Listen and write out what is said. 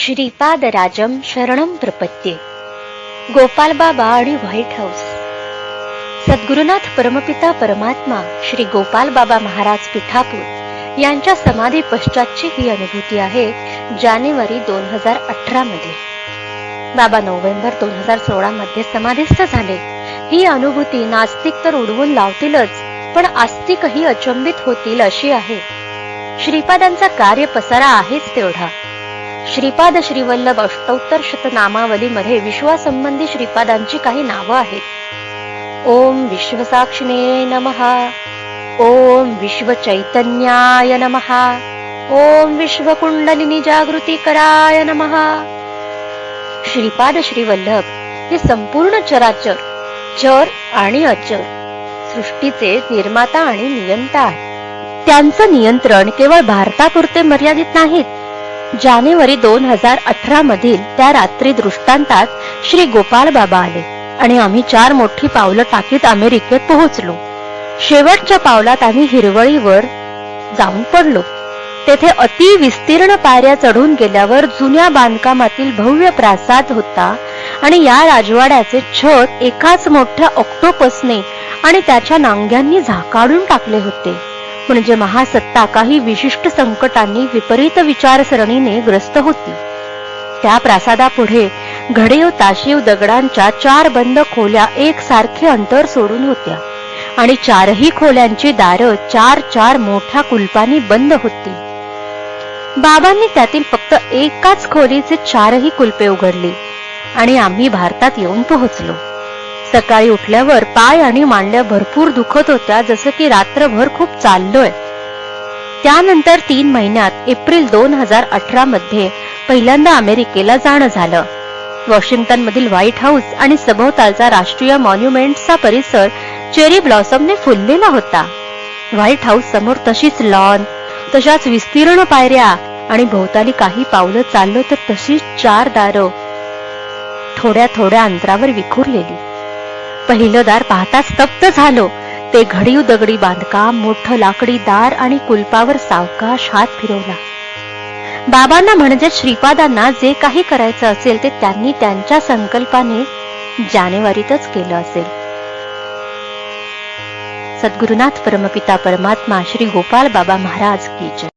श्रीपादराजम शरणम प्रपत्ये गोपाल बाबा आणि व्हाईट हाऊस. सद्गुरुनाथ परमपिता परमात्मा श्री गोपाल बाबा महाराज पिठापूर यांच्या समाधी पश्चातची ही अनुभूती आहे जानेवारी दोन हजार अठरा मध्ये. बाबा नोव्हेंबर दोन हजार सोळा मध्ये समाधीस्थ झाले. ही अनुभूती नास्तिक तर उडवून लावतीलच पण आस्तिकही अचंबित होतील अशी आहे. श्रीपादांचा कार्य पसारा आहेच तेवढा. श्रीपाद श्रीवल्लभ अष्टोत्तर शतनामावलीमध्ये विश्वासंबंधी श्रीपादांची काही नावं आहेत. ओम विश्वसाक्षिणे नमहा ओम विश्वचैतन्याय नमहा ओम विश्वकुंडलिनी जागृती कराय नमहा श्रीपाद श्रीवल्लभ हे संपूर्ण चराचर चर आणि अचर सृष्टीचे निर्माता आणि नियंता आहेत. त्यांचं नियंत्रण केवळ भारतापुरते मर्यादित नाहीत जानेवारी दोन हजार अठरा मधील त्या रात्री दृष्टांतात श्री गोपाल बाबा आले आणि आम्ही चार मोठी पावलं टाकीत अमेरिकेत पोहोचलो. शेवटच्या पावलात आम्ही हिरवळीवर जाऊन पडलो. तेथे अति विस्तीर्ण पायऱ्या चढून गेल्यावर जुन्या बांधकामातील भव्य प्रासाद होता आणि या राजवाड्याचे छत एकाच मोठ्या ऑक्टोपसने आणि त्याच्या नांग्यांनी झाकाडून टाकले होते. म्हणजे महासत्ता काही विशिष्ट संकटांनी विपरीत विचारसरणीने ग्रस्त होती. त्या प्रासादापुढे घडेव ताशीव दगडांच्या चार बंद खोल्या एकसारखे अंतर सोडून होत्या आणि चारही खोल्यांची दारं चार चार मोठ्या कुलपानी बंद होती. बाबांनी त्यातील फक्त एकाच खोलीचे चारही कुलपे उघडली आणि आम्ही भारतात येऊन पोहोचलो. सकाळी उठल्यावर पाय आणि मांडल्या भरपूर दुखत होत्या जसं की रात्रभर खूप चाललोय. त्यानंतर तीन महिन्यात एप्रिल दोन हजार अठरा मध्ये पहिल्यांदा अमेरिकेला जाणं झालं. वॉशिंग्टन मधील व्हाईट हाऊस आणि सभोवतालचा राष्ट्रीय मॉन्युमेंटचा परिसर चेरी ब्लॉसमने फुललेला होता. व्हाईट हाऊस समोर तशीच लॉन तशाच विस्तीर्ण पायऱ्या आणि भोवताली काही पावलं चाललो तर तशीच चार दारं. थोड्या थोड्या अंतरावर विखुरलेली. पहिलं दार पाहता स्तब्ध झालो. ते घडीव दगडी बांधकाम मोठं लाकडी दार आणि कुलपावर सावकाश हात फिरवला. बाबांना म्हणजे श्रीपादांना जे काही करायचं असेल ते त्यांनी त्यांच्या संकल्पाने जानेवारीतच केलं असेल. सद्गुरुनाथ परमपिता परमात्मा श्री गोपाल बाबा महाराज की जय.